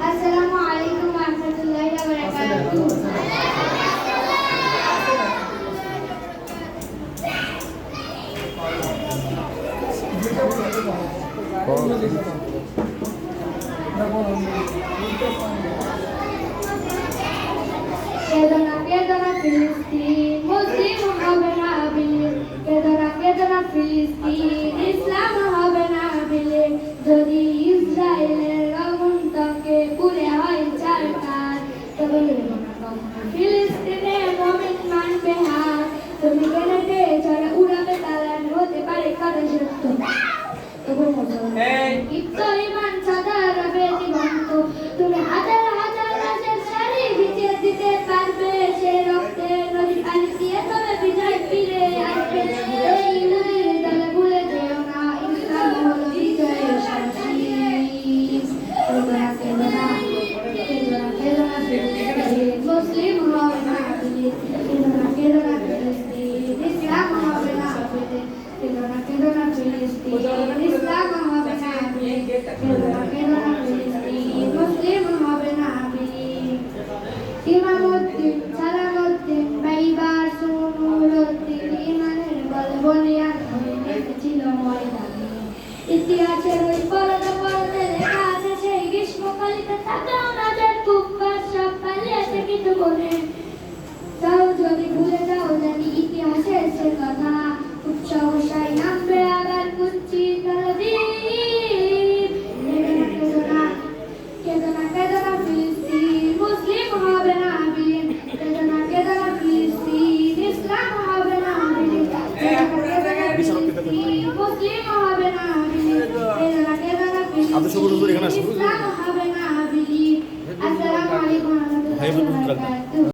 Assalamu alaikum wa rahmatullahi wa. ফিলিস্তিনে মমিন মানবে হার তুমি কেন চলে উড়াবে তারা হতে পারে কারও সত্য এবং মুসলমান ইতিহাসের ওই পরতে পরতে লেখা আছে সেই গ্রীষ্মকালিতে তাকাও না মনে। আদর্শ গুরু এখানে আসুন